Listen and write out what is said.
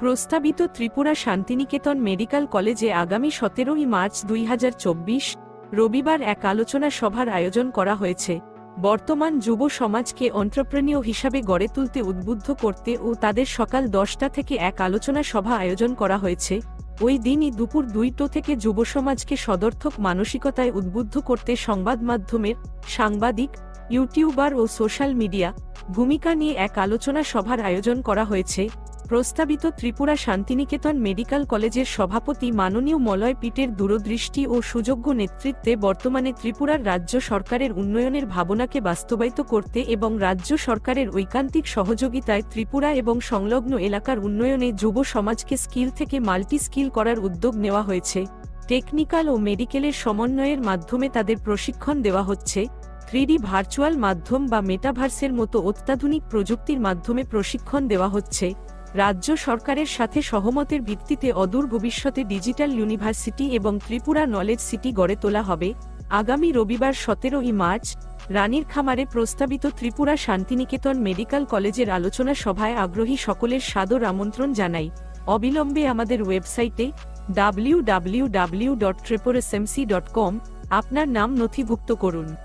প্রস্তাবিত ত্রিপুরা শান্তিনিকেতন মেডিকেল কলেজে আগামী সতেরোই মার্চ দুই হাজার চব্বিশ, রবিবার এক আলোচনা সভার আয়োজন করা হয়েছে। বর্তমান যুব সমাজকে অন্টারপ্রেনিয় হিসাবে গড়ে তুলতে উদ্বুদ্ধ করতে ও তাদের সকাল দশটা থেকে এক আলোচনা সভা আয়োজন করা হয়েছে। ওই দিনই দুপুর দুইটো থেকে যুব সমাজকে সদর্থক মানসিকতায় উদ্বুদ্ধ করতে সংবাদ মাধ্যমের সাংবাদিক, ইউটিউবার ও সোশ্যাল মিডিয়া ভূমিকা নিয়ে এক আলোচনা সভার আয়োজন করা হয়েছে। প্রস্তাবিত ত্রিপুরা শান্তিনিকেতন মেডিকেল কলেজের সভাপতি মাননীয় মলয় পিটের দূরদৃষ্টি ও সুযোগ্য নেতৃত্বে বর্তমানে ত্রিপুরার রাজ্য সরকারের উন্নয়নের ভাবনাকে বাস্তবায়িত করতে এবং রাজ্য সরকারের ঐকান্তিক সহযোগিতায় ত্রিপুরা এবং সংলগ্ন এলাকার উন্নয়নে যুব সমাজকে স্কিল থেকে মাল্টি স্কিল করার উদ্যোগ নেওয়া হয়েছে। টেকনিক্যাল ও মেডিকেলের সমন্বয়ের মাধ্যমে তাদের প্রশিক্ষণ দেওয়া হচ্ছে। থ্রিডি ভার্চুয়াল মাধ্যম বা মেটাভার্সের মতো অত্যাধুনিক প্রযুক্তির মাধ্যমে প্রশিক্ষণ দেওয়া হচ্ছে। রাজ্য সরকারের সাথে সহমতের ভিত্তিতে অদূর ভবিষ্যতে ডিজিটাল ইউনিভার্সিটি এবং ত্রিপুরা নলেজ সিটি গড়ে তোলা হবে। আগামী রবিবার সতেরোই মার্চ, রানীর খামারে প্রস্তাবিত ত্রিপুরা শান্তিনিকেতন মেডিকেল কলেজের আলোচনা সভায় আগ্রহী সকলের সাদর আমন্ত্রণ জানাই। অবিলম্বে আমাদের ওয়েবসাইটে ডাব্লিউ ডাব্লিউ ডাব্লিউ ডট ট্রেপোরেসএমসি ডট কম, আপনার নাম নথিভুক্ত করুন।